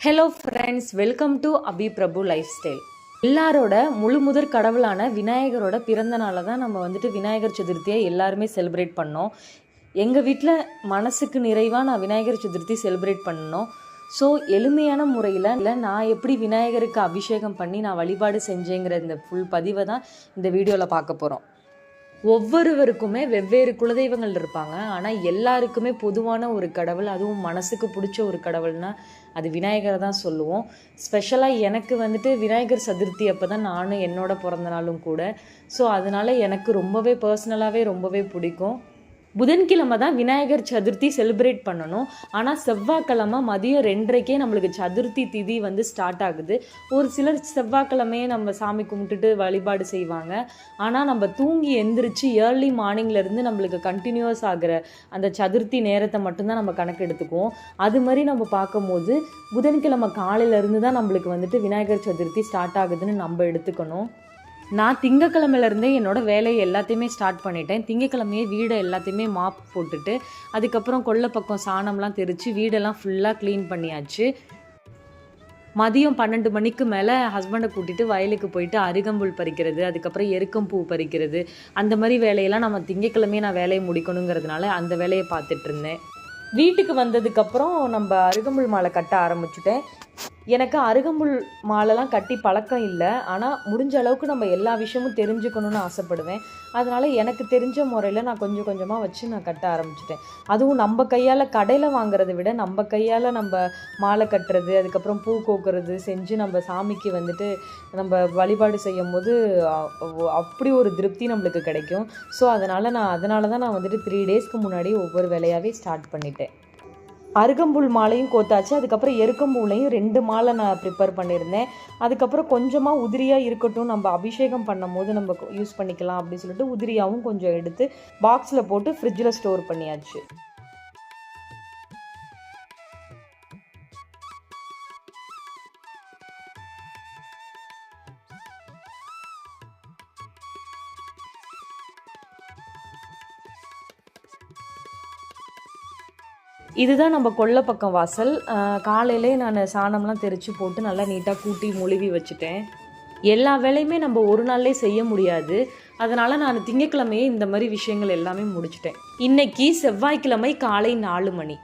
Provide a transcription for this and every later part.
Hello friends welcome to Abi Prabhu life style எல்லாரோட முழு முதற் கடவுளான விநாயகரோட பிறந்த நாளை தான் நம்ம வந்துட்டு விநாயகர் சதுர்த்தியை எல்லாருமே செலிப்ரேட் பண்ணோம். எங்கள் வீட்டில் மனசுக்கு நிறைவாக நான் விநாயகர் சதுர்த்தி செலிப்ரேட் பண்ணோம் ஸோ எளிமையான முறையில் இல்லை நான் எப்படி விநாயகருக்கு அபிஷேகம் பண்ணி நான் வழிபாடு செஞ்சேங்கிற இந்த ஃபுல் பதிவை தான் இந்த வீடியோவில் பார்க்க போகிறோம் ஒவ்வொருவருக்குமே வெவ்வேறு குலதெய்வங்கள் இருப்பாங்க. ஆனால் எல்லாருக்குமே பொதுவான ஒரு கடவுள் அதுவும் மனசுக்கு பிடிச்ச ஒரு கடவுள்னா அது விநாயகரை தான் சொல்லுவோம். ஸ்பெஷலாக எனக்கு வந்துட்டு விநாயகர் சதுர்த்தி அப்போ தான் நானும் என்னோட பிறந்த நாளும் கூட. ஸோ அதனால எனக்கு ரொம்பவே பர்சனலாகவே ரொம்பவே பிடிக்கும். புதன்கிழமை தான் விநாயகர் சதுர்த்தி செலிப்ரேட் பண்ணணும். ஆனால் செவ்வாய்க்கிழமை மதியம் ரெண்டரைக்கே நம்மளுக்கு சதுர்த்தி திதி வந்து ஸ்டார்ட் ஆகுது. ஒரு சிலர் செவ்வாய்க்கிழமையே நம்ம சாமி கும்பிட்டுட்டு வழிபாடு செய்வாங்க. ஆனால் நம்ம தூங்கி எந்திரிச்சு ஏர்லி மார்னிங்லேருந்து நம்மளுக்கு கண்டினியூஸ் ஆகிற அந்த சதுர்த்தி நேரத்தை மட்டும்தான் நம்ம கணக்கு எடுத்துக்குவோம். அது மாதிரி நம்ம பார்க்கும்போது புதன்கிழமை காலையிலேருந்து தான் நம்மளுக்கு வந்துட்டு விநாயகர் சதுர்த்தி ஸ்டார்ட் ஆகுதுன்னு நம்ம எடுத்துக்கணும். நான் திங்கக்கிழமையிலேருந்தே என்னோட வேலையை எல்லாத்தையுமே ஸ்டார்ட் பண்ணிட்டேன். திங்கக்கிழமையே வீடை எல்லாத்தையுமே மாப் போட்டுட்டு அதுக்கப்புறம் கொல்லை பக்கம் சாணம்லாம் தெரித்து வீடெல்லாம் ஃபுல்லாக க்ளீன் பண்ணியாச்சு. மதியம் பன்னெண்டு மணிக்கு மேலே ஹஸ்பண்டை கூட்டிகிட்டு வயலுக்கு போயிட்டு அருகம்புல் பறிக்கிறது அதுக்கப்புறம் எருக்கம்பூ பறிக்கிறது அந்த மாதிரி வேலையெல்லாம் நம்ம திங்கக்கிழமையே நான் வேலையை முடிக்கணுங்கிறதுனால அந்த வேலையை பார்த்துட்டு இருந்தேன். வீட்டுக்கு வந்ததுக்கப்புறம் நம்ம அருகம்புல் மாலை கட்ட ஆரம்பிச்சுட்டேன். எனக்கு அருகம்புல் மாலைலாம் கட்டி பழக்கம் இல்லை. ஆனால் முடிஞ்ச அளவுக்கு நம்ம எல்லா விஷயமும் தெரிஞ்சுக்கணும்னு ஆசைப்படுவேன். அதனால் எனக்கு தெரிஞ்ச முறையில் நான் கொஞ்சம் கொஞ்சமாக வச்சு நான் கட்ட ஆரம்பிச்சிட்டேன். அதுவும் நம்ம கையால் கடையில் வாங்குறதை விட நம்ம கையால் நம்ம மாலை கட்டுறது அதுக்கப்புறம் பூ கோக்குறது செஞ்சு நம்ம சாமிக்கு வந்துட்டு நம்ம வழிபாடு செய்யும் போது அப்படி ஒரு திருப்தி நம்மளுக்கு கிடைக்கும். ஸோ அதனால் நான் அதனால தான் நான் வந்துட்டு த்ரீ டேஸ்க்கு முன்னாடி ஒவ்வொரு வேலையாகவே ஸ்டார்ட் பண்ணிட்டேன். அருகம்புல் மாலையும் கோத்தாச்சு. அதுக்கப்புறம் எருக்கம்பூலையும் ரெண்டு மாலை நான் ப்ரிப்பேர் பண்ணியிருந்தேன். அதுக்கப்புறம் கொஞ்சமாக உதிரியாக இருக்கட்டும் நம்ம அபிஷேகம் பண்ணும் போது நம்ம யூஸ் பண்ணிக்கலாம் அப்படின்னு சொல்லிட்டு உதிரியாகவும் கொஞ்சம் எடுத்து பாக்ஸில் போட்டு ஃப்ரிட்ஜில் ஸ்டோர் பண்ணியாச்சு. இதுதான் நம்ம கொல்லை பக்கம் வாசல். காலையிலே நான் சாணம்லாம் தெரித்து போட்டு நல்லா நீட்டாக கூட்டி மொழுவி வச்சுட்டேன். எல்லா வேலையுமே நம்ம ஒரு நாள்லேயே செய்ய முடியாது. அதனால் நான் திங்கக்கிழமையே இந்த மாதிரி விஷயங்கள் எல்லாமே முடிச்சிட்டேன். இன்னைக்கு செவ்வாய்க்கிழமை காலை நாலு மணி.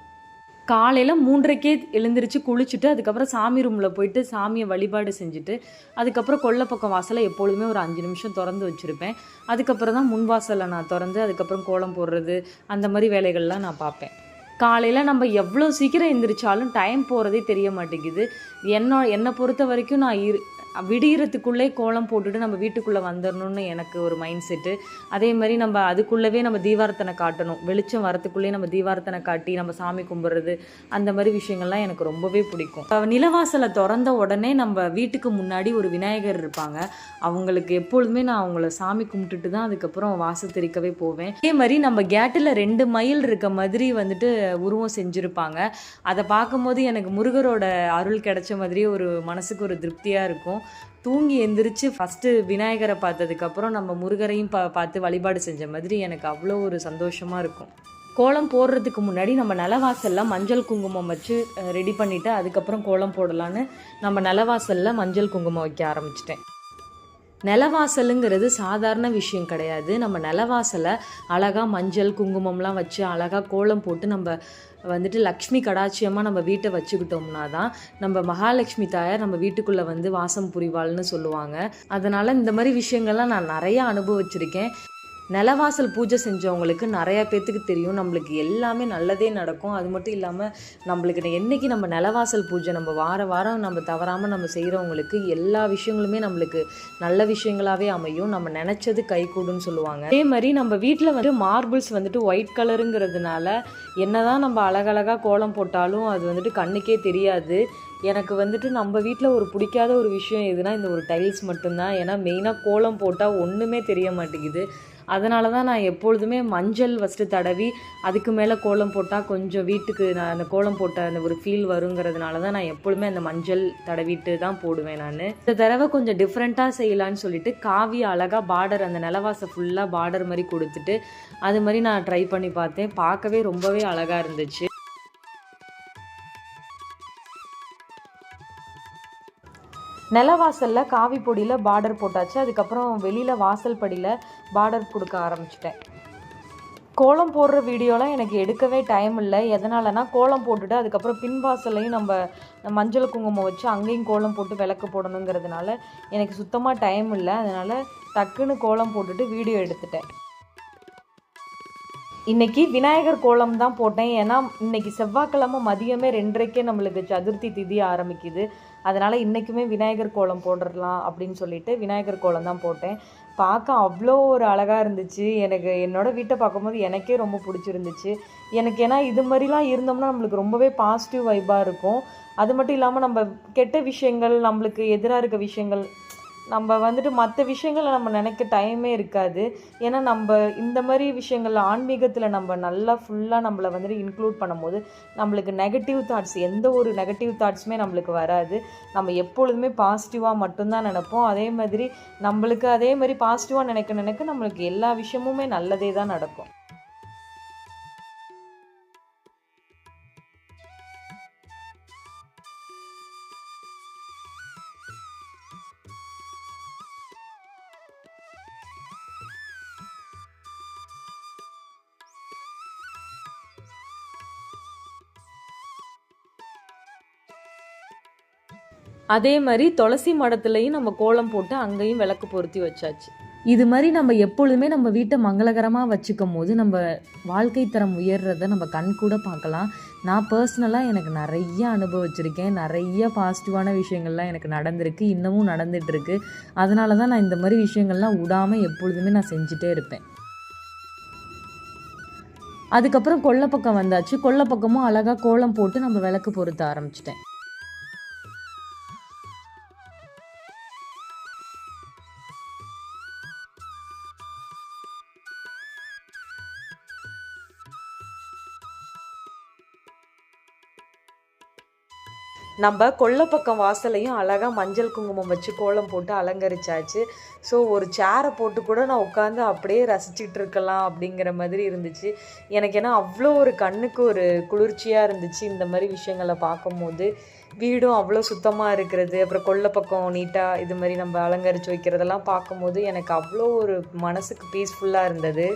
காலையில் மூன்றரைக்கே எழுந்திரிச்சு குளிச்சுட்டு அதுக்கப்புறம் சாமி ரூமில் போயிட்டு சாமியை வழிபாடு செஞ்சுட்டு அதுக்கப்புறம் கொல்லை பக்கம் வாசலை எப்பொழுதுமே ஒரு அஞ்சு நிமிஷம் திறந்து வச்சுருப்பேன். அதுக்கப்புறம் தான் முன் வாசலை நான் திறந்து அதுக்கப்புறம் கோலம் போடுறது அந்த மாதிரி வேலைகள்லாம் நான் பார்ப்பேன். காலையில் நம்ம எவ்வளோ சீக்கிரம் எந்திரிச்சாலும் டைம் போகிறதே தெரிய மாட்டேங்குது. என்ன என்னை பொறுத்த வரைக்கும் நான் இரு விடியறதுக்குள்ளே கோலம் போட்டுட்டு நம்ம வீட்டுக்குள்ளே வந்துடணும்னு எனக்கு ஒரு மைண்ட் செட்டு அதே மாதிரி நம்ம அதுக்குள்ளவே நம்ம தீபாரத்தனை காட்டணும். வெளிச்சம் வரத்துக்குள்ளே நம்ம தீபாரத்தனை காட்டி நம்ம சாமி கும்பிட்றது அந்த மாதிரி விஷயங்கள்லாம் எனக்கு ரொம்பவே பிடிக்கும். நிலவாசலை திறந்த உடனே நம்ம வீட்டுக்கு முன்னாடி ஒரு விநாயகர் இருப்பாங்க. அவங்களுக்கு எப்பொழுதுமே நான் அவங்கள சாமி கும்பிட்டுட்டு தான் அதுக்கப்புறம் வாசல் தெரிக்கவே போவேன். அதே மாதிரி நம்ம கேட்டில் ரெண்டு மைல் இருக்க மாதிரி வந்துட்டு உருவம் செஞ்சுருப்பாங்க. அதை பார்க்கும்போது எனக்கு முருகரோட அருள் கிடைச்ச மாதிரியே ஒரு மனசுக்கு ஒரு திருப்தியாக இருக்கும். தூங்கி எந்திரிச்சு ஃபஸ்ட்டு விநாயகரை பார்த்ததுக்கப்புறம் நம்ம முருகரையும் பா பார்த்து வழிபாடு செஞ்ச மாதிரி எனக்கு அவ்வளோ ஒரு சந்தோஷமாக இருக்கும். கோலம் போடுறதுக்கு முன்னாடி நம்ம நிலவாசலில் மஞ்சள் குங்குமம் வச்சு ரெடி பண்ணிவிட்டு அதுக்கப்புறம் கோலம் போடலான்னு நம்ம நிலவாசலில் மஞ்சள் குங்குமம் வைக்க ஆரம்பிச்சிட்டேன். நிலவாசலுங்கிறது சாதாரண விஷயம் கிடையாது. நம்ம நிலவாசலை அழகாக மஞ்சள் குங்குமம்லாம் வச்சு அழகாக கோலம் போட்டு நம்ம வந்துட்டு லக்ஷ்மி கடாட்சியமாக நம்ம வீட்டை வச்சுக்கிட்டோம்னா தான் நம்ம மகாலட்சுமி தாயார் நம்ம வீட்டுக்குள்ளே வந்து வாசம் புரிவாள்னு சொல்லுவாங்க. அதனால் இந்த மாதிரி விஷயங்கள்லாம் நான் நிறையா அனுபவிச்சிருக்கேன். நிலவாசல் பூஜை செஞ்சவங்களுக்கு நிறையா பேர்த்துக்கு தெரியும். நம்மளுக்கு எல்லாமே நல்லதே நடக்கும். அது மட்டும் இல்லாமல் நம்மளுக்கு என்னைக்கு நம்ம நிலவாசல் பூஜை நம்ம வார வாரம் நம்ம தவறாமல் நம்ம செய்கிறவங்களுக்கு எல்லா விஷயங்களுமே நம்மளுக்கு நல்ல விஷயங்களாகவே அமையும். நம்ம நினச்சது கைகூடுன்னு சொல்லுவாங்க. அதே மாதிரி நம்ம வீட்டில் வந்து மார்பிள்ஸ் வந்துட்டு ஒயிட் கலருங்கிறதுனால என்னதான் நம்ம அழகழகாக கோலம் போட்டாலும் அது வந்துட்டு கண்ணுக்கே தெரியாது. எனக்கு வந்துட்டு நம்ம வீட்டில் ஒரு பிடிக்காத ஒரு விஷயம் எதுனா இந்த ஒரு டைல்ஸ் மட்டும்தான். ஏன்னா மெயினாக கோலம் போட்டால் ஒன்றுமே தெரிய மாட்டேங்குது. அதனால தான் நான் எப்பொழுதுமே மஞ்சள் ஃபஸ்ட்டு தடவி அதுக்கு மேலே கோலம் போட்டால் கொஞ்சம் வீட்டுக்கு நான் அந்த கோலம் போட்ட அந்த ஒரு ஃபீல் வருங்கிறதுனால தான் நான் எப்பொழுதுமே அந்த மஞ்சள் தடவிட்டு தான் போடுவேன் நான். இந்த தடவை கொஞ்சம் டிஃப்ரெண்ட்டாக செய்யலான்னு சொல்லிட்டு காவி அழகாக பார்டர் அந்த நிலவாசை ஃபுல்லாக பார்டர் மாதிரி கொடுத்துட்டு அது மாதிரி நான் ட்ரை பண்ணி பார்த்தேன். பார்க்கவே ரொம்பவே அழகாக இருந்துச்சு. நிலவாசலில் காவி பொடியில் பார்டர் போட்டாச்சு. அதுக்கப்புறம் வெளியில் வாசல் படியில் பார்டர் கொடுக்க ஆரம்பிச்சிட்டேன். கோலம் போடுற வீடியோலாம் எனக்கு எடுக்கவே டைம் இல்லை. எதனாலனா கோலம் போட்டுட்டு அதுக்கப்புறம் பின்வாசலையும் நம்ம மஞ்சள் குங்குமம் வச்சு அங்கேயும் கோலம் போட்டு விளக்கு போடணுங்கிறதுனால எனக்கு சுத்தமாக டைம் இல்லை. அதனால் டக்குன்னு கோலம் போட்டுட்டு வீடியோ எடுத்துட்டேன். இன்னைக்கு விநாயகர் கோலம் தான் போட்டேன். ஏன்னா இன்றைக்கி செவ்வாய்க்கிழமை மதியமே ரெண்டரைக்கே நம்மளுக்கு சதுர்த்தி திதி ஆரம்பிக்குது. அதனால் இன்றைக்குமே விநாயகர் கோலம் போட்டுடலாம் அப்படின்னு சொல்லிட்டு விநாயகர் கோலம் தான் போட்டேன். பார்க்க அவ்வளோ ஒரு அழகாக இருந்துச்சு. எனக்கு என்னோடய வீட்டை பார்க்கும்போது எனக்கே ரொம்ப பிடிச்சிருந்துச்சு. எனக்கு ஏன்னா இது மாதிரிலாம் இருந்தோம்னா நம்மளுக்கு ரொம்பவே பாசிட்டிவ் வைப்பாக இருக்கும். அது மட்டும் இல்லாமல் நம்ம கெட்ட விஷயங்கள் நம்மளுக்கு எதிராக இருக்க விஷயங்கள் நம்ம வந்துட்டு மற்ற விஷயங்களை நம்ம நினைக்க டைமே இருக்காது. ஏன்னா நம்ம இந்த மாதிரி விஷயங்கள் ஆன்மீகத்தில் நம்ம நல்லா ஃபுல்லாக நம்மளை வந்துட்டு இன்க்ளூட் பண்ணும்போது நம்மளுக்கு நெகட்டிவ் தாட்ஸ் எந்த ஒரு நெகட்டிவ் தாட்ஸுமே நம்மளுக்கு வராது. நம்ம எப்பொழுதுமே பாசிட்டிவாக மட்டும்தான் நினப்போம். அதே மாதிரி நம்மளுக்கு அதே மாதிரி பாசிட்டிவாக நினைக்க நினைக்க நம்மளுக்கு எல்லா விஷயமுமே நல்லதே தான் நடக்கும். அதே மாதிரி துளசி மடத்துலையும் நம்ம கோலம் போட்டு அங்கேயும் விளக்கு பொருத்தி வச்சாச்சு. இது மாதிரி நம்ம எப்பொழுதுமே நம்ம வீட்டை மங்களகரமாக வச்சுக்கும் போது நம்ம வாழ்க்கை தரம் உயர்றத நம்ம கண் கூட பார்க்கலாம். நான் பர்சனலாக எனக்கு நிறைய அனுபவிச்சிருக்கேன். நிறைய பாசிட்டிவான விஷயங்கள்லாம் எனக்கு நடந்திருக்கு. இன்னமும் நடந்துகிட்ருக்கு அதனால தான் நான் இந்த மாதிரி விஷயங்கள்லாம் விடாமல் எப்பொழுதுமே நான் செஞ்சுட்டே இருப்பேன். அதுக்கப்புறம் கொல்லை பக்கம் வந்தாச்சு. கொல்லை பக்கமும் அழகாக கோலம் போட்டு நம்ம விளக்கு பொருத்த ஆரம்பிச்சிட்டேன். நம்ம கொல்லைப்பக்கம் வாசலையும் அழகாக மஞ்சள் குங்குமம் வச்சு கோலம் போட்டு அலங்கரிச்சாச்சு. ஸோ ஒரு சேரை போட்டு கூட நான் உட்காந்து அப்படியே ரசிச்சிட்டு இருக்கலாம் அப்படிங்கிற மாதிரி இருந்துச்சு. எனக்கு ஏன்னா அவ்வளோ ஒரு கண்ணுக்கு ஒரு குளிர்ச்சியாக இருந்துச்சு இந்த மாதிரி விஷயங்களை பார்க்கும்போது. வீடும் அவ்வளோ சுத்தமாக இருக்கிறது. அப்புறம் கொல்லை பக்கம் நீட்டாக இது மாதிரி நம்ம அலங்கரித்து வைக்கிறதெல்லாம் பார்க்கும்போது எனக்கு அவ்வளோ ஒரு மனசுக்கு பீஸ்ஃபுல்லாக இருந்தது.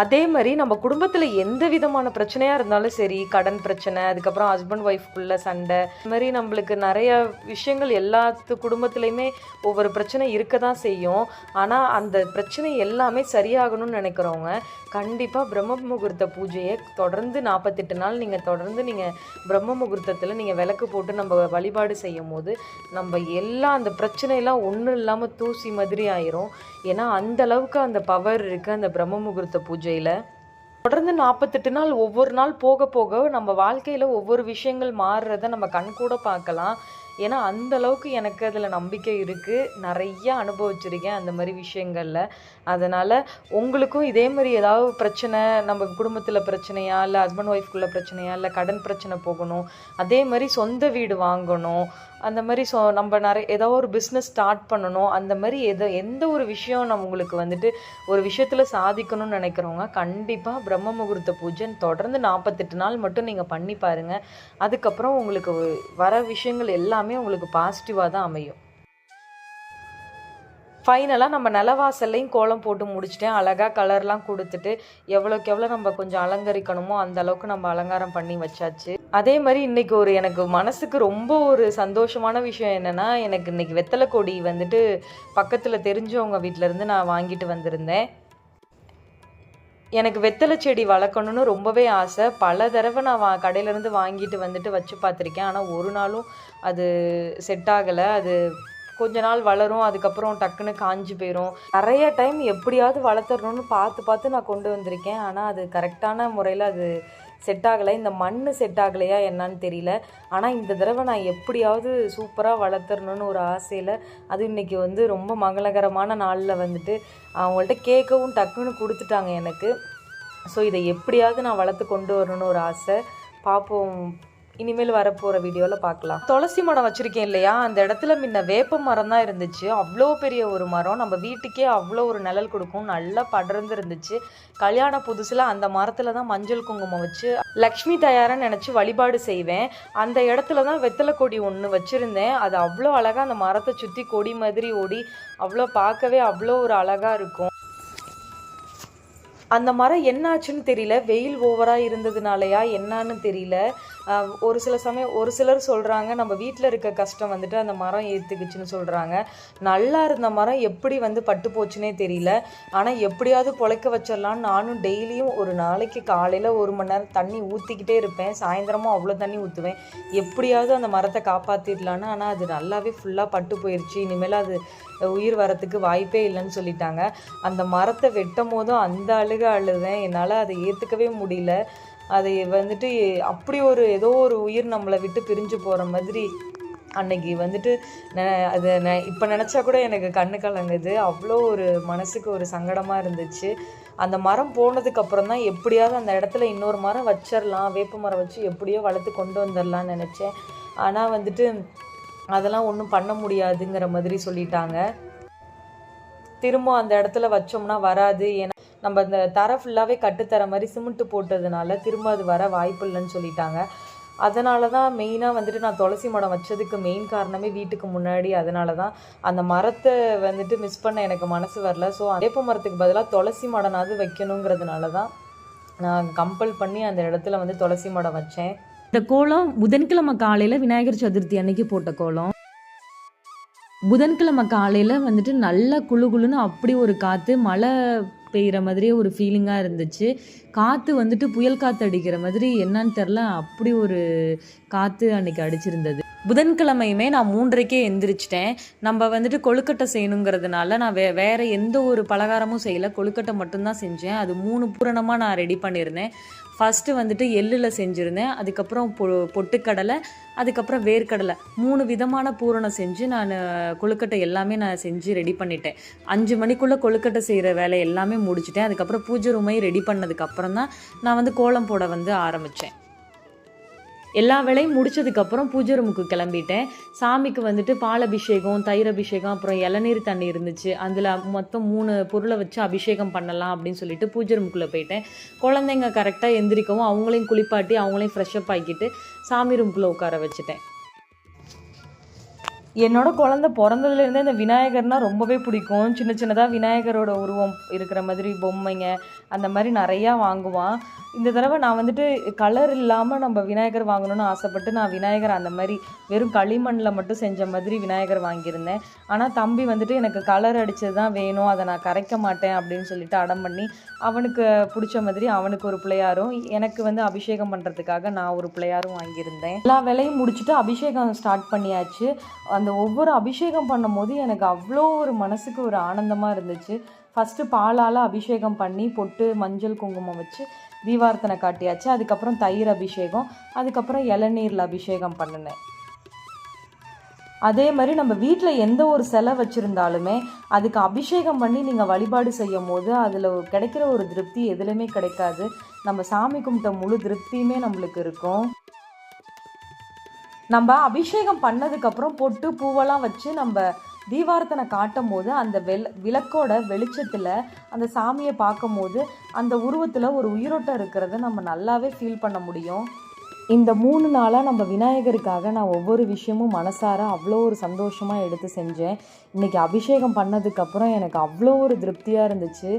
அதே மாதிரி நம்ம குடும்பத்தில் எந்த விதமான பிரச்சனையாக இருந்தாலும் சரி கடன் பிரச்சனை அதுக்கப்புறம் ஹஸ்பண்ட் ஒய்ஃப்குள்ள சண்டை இது மாதிரி நம்மளுக்கு நிறைய விஷயங்கள் எல்லாத்து குடும்பத்துலேயுமே ஒவ்வொரு பிரச்சனை இருக்க தான் செய்யும். ஆனால் அந்த பிரச்சனை எல்லாமே சரியாகணும்னு நினைக்கிறவங்க கண்டிப்பாக பிரம்ம முகூர்த்த பூஜையை தொடர்ந்து நாற்பத்தெட்டு நாள் நீங்கள் தொடர்ந்து நீங்கள் பிரம்ம முகூர்த்தத்தில் நீங்கள் விளக்கு போட்டு நம்ம வழிபாடு செய்யும் போது நம்ம எல்லா அந்த பிரச்சனையெல்லாம் ஒன்றும் இல்லாமல் தூசி மாதிரி ஆயிரும். ஏன்னா அந்த அளவுக்கு அந்த பவர் இருக்குது அந்த பிரம்ம முகூர்த்த பூஜையில். தொடர்ந்து நாற்பத்தெட்டு நாள் ஒவ்வொரு நாள் போக போக நம்ம வாழ்க்கையில் ஒவ்வொரு விஷயங்கள் மாறுறத நம்ம கண் கூட பார்க்கலாம். ஏன்னா அந்த அளவுக்கு எனக்கு அதில் நம்பிக்கை இருக்குது நிறைய அனுபவிச்சிருக்கேன் அந்த மாதிரி விஷயங்களில். அதனால் உங்களுக்கும் இதே மாதிரி ஏதாவது பிரச்சனை நம்ம குடும்பத்தில் பிரச்சனையா இல்லை ஹஸ்பண்ட் ஒய்ஃப்குள்ளே பிரச்சனையா இல்லை கடன் பிரச்சனை போகணும் அதே மாதிரி சொந்த வீடு வாங்கணும் அந்த மாதிரி சொ நம்ம நிறைய ஏதோ ஒரு பிஸ்னஸ் ஸ்டார்ட் பண்ணணும் அந்த மாதிரி எதோ எந்த ஒரு விஷயம் நம்ம உங்களுக்கு வந்துட்டு ஒரு விஷயத்தில் சாதிக்கணும்னு நினைக்கிறவங்க கண்டிப்பாக பிரம்ம முகூர்த்த பூஜை தொடர்ந்து நாற்பத்தெட்டு நாள் மட்டும் நீங்கள் பண்ணி பாருங்கள் அதுக்கப்புறம் உங்களுக்கு வர விஷயங்கள் எல்லாமே உங்களுக்கு பாசிட்டிவாக தான் அமையும். ஃபைனலாக நம்ம நிலவாசல்லையும் கோலம் போட்டு முடிச்சிட்டேன். அழகாக கலர்லாம் கொடுத்துட்டு எவ்வளோக்கு எவ்வளோ நம்ம கொஞ்சம் அலங்கரிக்கணுமோ அந்த அளவுக்கு நம்ம அலங்காரம் பண்ணி வச்சாச்சு. அதே மாதிரி இன்னைக்கு ஒரு எனக்கு மனசுக்கு ரொம்ப ஒரு சந்தோஷமான விஷயம் என்னென்னா எனக்கு இன்னைக்கு வெத்தலை கொடி வந்துட்டு பக்கத்தில் தெரிஞ்சவங்க வீட்டிலேருந்து நான் வாங்கிட்டு வந்திருந்தேன். எனக்கு வெத்தலை செடி வளர்க்கணுன்னு ரொம்பவே ஆசை. பல தடவை நான் வா கடையிலேருந்து வாங்கிட்டு வந்துட்டு வச்சு பார்த்துருக்கேன். ஆனால் ஒரு நாளும் அது செட் ஆகலை. அது கொஞ்ச நாள் வளரும் அதுக்கப்புறம் டக்குன்னு காஞ்சி போயிடும் நிறைய டைம் எப்படியாவது வளர்த்துறணும்னு பார்த்து பார்த்து நான் கொண்டு வந்திருக்கேன். ஆனால் அது கரெக்டான முறையில் அது செட் ஆகலை. இந்த மண் செட் ஆகலையா என்னன்னு தெரியல. ஆனால் இந்த தடவை நான் எப்படியாவது சூப்பராக வளர்த்துறணும்னு ஒரு ஆசையில் அது இன்றைக்கி வந்து ரொம்ப மங்களகரமான நாளில் வந்துட்டு அவங்கள்ட்ட கேட்கவும் டக்குன்னு கொடுத்துட்டாங்க எனக்கு. ஸோ இதை எப்படியாவது நான் வளர்த்து கொண்டு வரணும்னு ஒரு ஆசை. பார்ப்போம். இனிமேல் வரப்போகிற வீடியோவில் பார்க்கலாம் துளசி மரம் வச்சுருக்கேன் இல்லையா? அந்த இடத்துல முன்ன வேப்ப மரம் தான் இருந்துச்சு. அவ்வளோ பெரிய ஒரு மரம். நம்ம வீட்டுக்கே அவ்வளோ ஒரு நிழல் கொடுக்கும். நல்லா படர்ந்து இருந்துச்சு. கல்யாண புதுசில் அந்த மரத்தில் தான் மஞ்சள் குங்குமம் வச்சு லக்ஷ்மி தயாரன்னு நினச்சி வழிபாடு செய்வேன். அந்த இடத்துல தான் வெத்தலை கொடி ஒன்று வச்சுருந்தேன். அது அவ்வளோ அழகாக அந்த மரத்தை சுற்றி கொடி மாதிரி ஓடி அவ்வளோ பார்க்கவே அவ்வளோ ஒரு அழகாக இருக்கும். அந்த மரம் என்னாச்சுன்னு தெரியல. வெயில் ஓவராக இருந்ததுனாலயா? என்னன்னு தெரியல. ஒரு சில சமயம் ஒரு சிலர் சொல்கிறாங்க நம்ம வீட்டில் இருக்க கஷ்டம் வந்துட்டு அந்த மரம் ஏற்றுக்குச்சுன்னு சொல்கிறாங்க நல்லா இருந்த மரம் எப்படி வந்து பட்டு போச்சுனே தெரியல. ஆனால் எப்படியாவது பொழைக்க வச்சிடலான்னு நானும் டெய்லியும் ஒரு நாளைக்கு காலையில் ஒரு மணி நேரம் தண்ணி ஊற்றிக்கிட்டே இருப்பேன். சாயந்தரமும் அவ்வளோ தண்ணி ஊற்றுவேன் எப்படியாவது அந்த மரத்தை காப்பாற்றிடலான்னு ஆனால் அது நல்லாவே ஃபுல்லாக பட்டு போயிடுச்சு இனிமேல் அது உயிர் வரத்துக்கு வாய்ப்பே இல்லைன்னு சொல்லிட்டாங்க. அந்த மரத்தை வெட்டும் போதும் அந்த அழுக அழுதேன். என்னால் அதை ஏற்றுக்கவே முடியல. அதை வந்துட்டு அப்படி ஒரு ஏதோ ஒரு உயிர் நம்மளை விட்டு பிரிஞ்சு போகிற மாதிரி அன்னைக்கு வந்துட்டு அது அதை இப்போ நினச்சா கூட எனக்கு கண்ணு கலங்குது. அவ்வளோ ஒரு மனசுக்கு ஒரு சங்கடமாக இருந்துச்சு. அந்த மரம் போனதுக்கப்புறம் தான் எப்படியாவது அந்த இடத்துல இன்னொரு மரம் வச்சிடலாம் வேப்ப மரம் வச்சு எப்படியோ வளர்த்து கொண்டு வந்துடலாம்னு நினச்சேன். ஆனால் வந்துட்டு அதெல்லாம் ஒன்றும் பண்ண முடியாதுங்கிற மாதிரி சொல்லிட்டாங்க. திரும்ப அந்த இடத்துல வச்சோம்னா வராது. ஏன்னா நம்ம இந்த தர ஃபுல்லாகவே கட்டுத்தர மாதிரி சிமெண்ட்டு போட்டதுனால திரும்ப அது வர வாய்ப்பு இல்லைன்னு சொல்லிட்டாங்க. அதனால தான் மெயினாக வந்துட்டு நான் துளசி மடம் வச்சதுக்கு மெயின் காரணமே வீட்டுக்கு முன்னாடி அதனால தான் அந்த மரத்தை வந்துட்டு மிஸ் பண்ண எனக்கு மனசு வரல. ஸோ வேப்ப மரத்துக்கு பதிலாக துளசி மடனாவது வைக்கணுங்கிறதுனால தான் நான் கம்பல் பண்ணி அந்த இடத்துல வந்து துளசி மடம் வச்சேன். இந்த கோலம் புதன்கிழமை காலையில் விநாயகர் சதுர்த்தி அன்னைக்கு போட்ட கோலம். புதன்கிழமை காலையில் வந்துட்டு நல்லா குழு குழுன்னு அப்படி ஒரு காற்று மழை பெய்கிற மாதிரியே ஒரு ஃபீலிங்காக இருந்துச்சு. காற்று வந்துட்டு புயல் காற்று அடிக்கிற மாதிரி என்னன்னு தெரில அப்படி ஒரு காற்று அன்னைக்கு அடிச்சிருந்தது. புதன்கிழமையுமே நான் மூன்றரைக்கே எந்திரிச்சிட்டேன். நம்ம வந்துட்டு கொழுக்கட்டை செய்யணுங்கிறதுனால நான் வே வேறு எந்த ஒரு பலகாரமும் செய்யலை. கொழுக்கட்டை மட்டும்தான் செஞ்சேன். அது மூணு பூரணமாக நான் ரெடி பண்ணியிருந்தேன். ஃபஸ்ட்டு வந்துட்டு எள்ளில் செஞ்சுருந்தேன். அதுக்கப்புறம் பொ பொட்டுக்கடலை அதுக்கப்புறம் வேர்க்கடலை. மூணு விதமான பூரணம் செஞ்சு நான் கொழுக்கட்டை எல்லாமே நான் செஞ்சு ரெடி பண்ணிட்டேன். அஞ்சு மணிக்குள்ளே கொழுக்கட்டை செய்கிற வேலை எல்லாமே முடிச்சிட்டேன். அதுக்கப்புறம் பூஜை ரூமையும் ரெடி பண்ணதுக்கப்புறம் தான் நான் வந்து கோலம் போட வந்து ஆரம்பித்தேன் எல்லா வேலையும் முடிச்சதுக்கப்புறம் பூஜை ரூமுக்கு கிளம்பிட்டேன். சாமிக்கு வந்துட்டு பால் அபிஷேகம் தயிர் அபிஷேகம் அப்புறம் இளநீர் தண்ணி இருந்துச்சு. அதில் மொத்தம் மூணு பொருளை வச்சு அபிஷேகம் பண்ணலாம் அப்படின்னு சொல்லிட்டு பூஜை ரூமுக்குள்ளே போயிட்டேன். குழந்தைங்க கரெக்டாக எந்திரிக்கவும் அவங்களையும் குளிப்பாட்டி அவங்களையும் ஃப்ரெஷ்அப் ஆக்கிட்டு சாமி ரூமுக்குள்ளே உட்கார வச்சுட்டேன். என்னோட குழந்தை பிறந்ததுலேருந்தே இந்த விநாயகர்னால் ரொம்பவே பிடிக்கும். சின்ன சின்னதாக விநாயகரோட உருவம் இருக்கிற மாதிரி பொம்மைங்க அந்த மாதிரி நிறையா வாங்குவான். இந்த தடவை நான் வந்துட்டு கலர் இல்லாமல் நம்ம விநாயகர் வாங்கணும்னு ஆசைப்பட்டு நான் விநாயகர் அந்த மாதிரி வெறும் களிமண்ணில் மட்டும் செஞ்ச மாதிரி விநாயகர் வாங்கியிருந்தேன். ஆனால் தம்பி வந்துட்டு எனக்கு கலர் அடித்தது தான் வேணும் அதை நான் கரைக்க மாட்டேன் அப்படின்னு சொல்லிட்டு அடம் பண்ணி அவனுக்கு பிடிச்ச மாதிரி அவனுக்கு ஒரு பிள்ளையாரும் எனக்கு வந்து அபிஷேகம் பண்ணுறதுக்காக நான் ஒரு பிள்ளையாரும் வாங்கியிருந்தேன். எல்லா வேலையும் முடிச்சுட்டு அபிஷேகம் ஸ்டார்ட் பண்ணியாச்சு. அந்த ஒவ்வொரு அபிஷேகம் பண்ணும்போது எனக்கு அவ்வளோ ஒரு மனசுக்கு ஒரு ஆனந்தமாக இருந்துச்சு. ஃபஸ்ட்டு பாலால் அபிஷேகம் பண்ணி பொட்டு மஞ்சள் குங்குமம் வச்சு தீபார்த்தனை காட்டியாச்சு. அதுக்கப்புறம் தயிர் அபிஷேகம் அதுக்கப்புறம் இளநீரில் அபிஷேகம் பண்ணினேன். அதே மாதிரி நம்ம வீட்டில் எந்த ஒரு சிலை வச்சுருந்தாலுமே அதுக்கு அபிஷேகம் பண்ணி நீங்கள் வழிபாடு செய்யும் போது அதில் கிடைக்கிற ஒரு திருப்தி எதுலையுமே கிடைக்காது. நம்ம சாமி கும்பிட்ட முழு திருப்தியுமே நம்மளுக்கு இருக்கும். நம்ம அபிஷேகம் பண்ணதுக்கப்புறம் பொட்டு பூவெல்லாம் வச்சு நம்ம தீபாரத்தனை காட்டும் போது அந்த வெள் விளக்கோட வெளிச்சத்தில் அந்த சாமியை பார்க்கும்போது அந்த உருவத்தில் ஒரு உயிரோட்டம் இருக்கிறத நம்ம நல்லாவே ஃபீல் பண்ண முடியும். இந்த மூணு நாளாக நம்ம விநாயகருக்காக நான் ஒவ்வொரு விஷயமும் மனசார அவ்வளோ ஒரு சந்தோஷமாக எடுத்து செஞ்சேன். இன்றைக்கி அபிஷேகம் பண்ணதுக்கப்புறம் எனக்கு அவ்வளோ ஒரு திருப்தியாக இருந்துச்சு.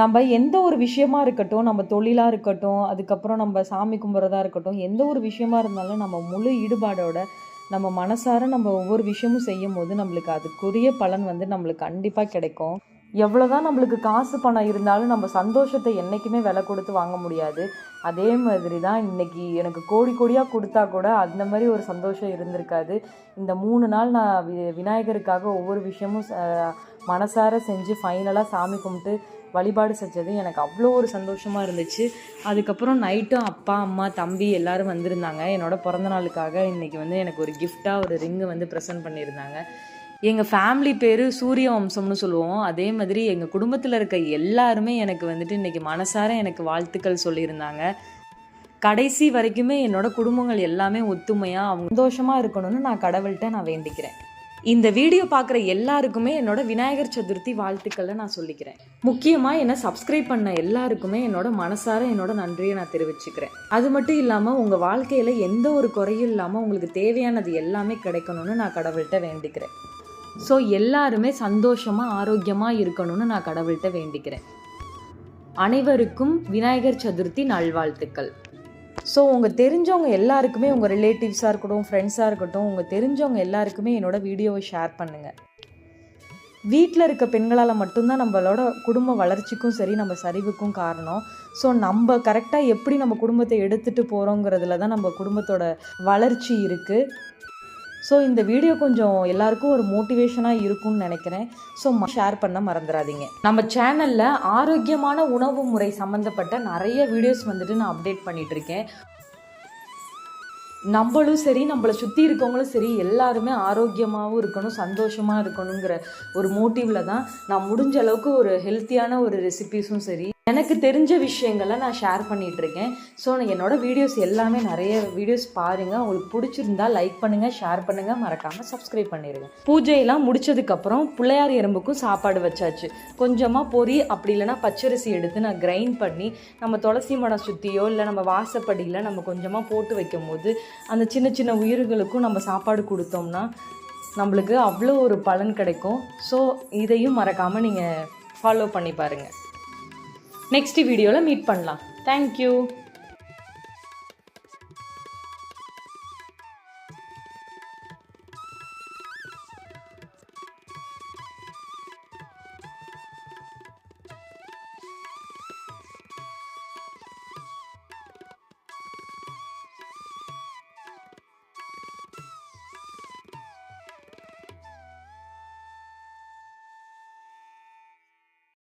நம்ம எந்த ஒரு விஷயமா இருக்கட்டும் நம்ம தொழிலாக இருக்கட்டும் அதுக்கப்புறம் நம்ம சாமி கும்பிட்றதா இருக்கட்டும் எந்த ஒரு விஷயமா இருந்தாலும் நம்ம முழு ஈடுபாடோட நம்ம மனசார நம்ம ஒவ்வொரு விஷயமும் செய்யும் போது நம்மளுக்கு அதுக்குரிய பலன் வந்து நம்மளுக்கு கண்டிப்பாக கிடைக்கும். எவ்வளோதான் நம்மளுக்கு காசு பணம் இருந்தாலும் நம்ம சந்தோஷத்தை என்றைக்குமே விலை கொடுத்து வாங்க முடியாது. அதே மாதிரி தான் இன்றைக்கி எனக்கு கோடி கோடியாக கொடுத்தா கூட அந்த மாதிரி ஒரு சந்தோஷம் இருந்திருக்காது. இந்த மூணு நாள் நான் வி- விநாயகருக்காக ஒவ்வொரு விஷயமும் மனசார செஞ்சு ஃபைனலாக சாமி கும்பிட்டு வழிபாடு செஞ்சது. எனக்கு அவ்வளோ ஒரு சந்தோஷமாக இருந்துச்சு. அதுக்கப்புறம் நைட்டும் அப்பா அம்மா தம்பி எல்லாரும் வந்திருந்தாங்க. என்னோட பிறந்த நாளுக்காக இன்றைக்கி வந்து எனக்கு ஒரு கிஃப்டாக ஒரு ரிங்கு வந்து ப்ரெசென்ட் பண்ணியிருந்தாங்க. எங்கள் ஃபேமிலி பேர் சூரிய வம்சம்னு சொல்லுவோம். அதே மாதிரி எங்கள் குடும்பத்தில் இருக்க எல்லாருமே எனக்கு வந்துட்டு இன்றைக்கி மனசார எனக்கு வாழ்த்துக்கள் சொல்லியிருந்தாங்க. கடைசி வரைக்குமே என்னோட குடும்பங்கள் எல்லாமே ஒத்துமையாக அவங்க சந்தோஷமாக இருக்கணும்னு நான் கடவுள்கிட்ட நான் வேண்டிக்கிறேன். இந்த வீடியோ பார்க்குற எல்லாருக்குமே என்னோட விநாயகர் சதுர்த்தி வாழ்த்துக்களை நான் சொல்லிக்கிறேன். முக்கியமாக என்னை சப்ஸ்கிரைப் பண்ண எல்லாருக்குமே என்னோட மனசார என்னோட நன்றியை நான் தெரிவிச்சுக்கிறேன். அது மட்டும் இல்லாமல் உங்கள் வாழ்க்கையில் எந்த ஒரு குறையும் இல்லாமல் உங்களுக்கு தேவையானது எல்லாமே கிடைக்கணும்னு நான் கடவுள்கிட்ட வேண்டிக்கிறேன். ஸோ எல்லாருமே சந்தோஷமாக ஆரோக்கியமாக இருக்கணும்னு நான் கடவுள்கிட்ட வேண்டிக்கிறேன். அனைவருக்கும் விநாயகர் சதுர்த்தி நல்வாழ்த்துக்கள். ஸோ உங்கள் தெரிஞ்சவங்க எல்லாருக்குமே உங்கள் ரிலேட்டிவ்ஸாக இருக்கட்டும் ஃப்ரெண்ட்ஸாக இருக்கட்டும் உங்கள் தெரிஞ்சவங்க எல்லாருக்குமே என்னோட வீடியோவை ஷேர் பண்ணுங்கள் வீட்டில் இருக்க பெண்களால் மட்டும்தான் நம்மளோட குடும்ப வளர்ச்சிக்கும் சரி நம்ம சரிவுக்கும் காரணம். ஸோ நம்ம கரெக்டாக எப்படி நம்ம குடும்பத்தை எடுத்துகிட்டு போகிறோங்கிறதுல தான் நம்ம குடும்பத்தோட வளர்ச்சி இருக்குது ஸோ இந்த வீடியோ கொஞ்சம் எல்லாருக்கும் ஒரு மோட்டிவேஷனாக இருக்கும்னு நினைக்கிறேன். ஸோ ஷேர் பண்ண மறந்துடாதீங்க. நம்ம சேனலில் ஆரோக்கியமான உணவு முறை சம்மந்தப்பட்ட நிறைய வீடியோஸ் வந்துட்டு நான் அப்டேட் பண்ணிகிட்டு இருக்கேன் நம்மளும் சரி நம்மளை சுற்றி இருக்கவங்களும் சரி எல்லாருமே ஆரோக்கியமாகவும் இருக்கணும் சந்தோஷமாக இருக்கணுங்கிற ஒரு மோட்டிவில் தான் நான் முடிஞ்ச அளவுக்கு ஒரு ஹெல்த்தியான ஒரு ரெசிபீஸும் சரி எனக்கு தெரிஞ்ச விஷயங்களை நான் ஷேர் பண்ணிகிட்ருக்கேன் ஸோ ஸோ என்னோட வீடியோஸ் எல்லாமே நிறைய வீடியோஸ் பாருங்கள் உங்களுக்கு பிடிச்சிருந்தா லைக் பண்ணுங்கள் ஷேர் பண்ணுங்கள் மறக்காமல் சப்ஸ்கிரைப் பண்ணிடுங்க பூஜையெல்லாம் முடிச்சதுக்கப்புறம் பிள்ளையார் எறும்புக்கும் சாப்பாடு வச்சாச்சு. கொஞ்சமாக பொரி அப்படி இல்லைன்னா பச்சரிசி எடுத்து நான் கிரைண்ட் பண்ணி நம்ம துளசி மடம் சுற்றியோ இல்லை நம்ம வாசப்படியில் நம்ம கொஞ்சமாக போட்டு வைக்கும் போது அந்த சின்ன சின்ன உயிர்களுக்கும் நம்ம சாப்பாடு கொடுத்தோம்னா நம்மளுக்கு அவ்வளோ ஒரு பலன் கிடைக்கும். ஸோ இதையும் மறக்காமல் நீங்கள் ஃபாலோ பண்ணி பாருங்கள் நெக்ஸ்ட் வீடியோவில் மீட் பண்ணலாம். தேங்க்யூ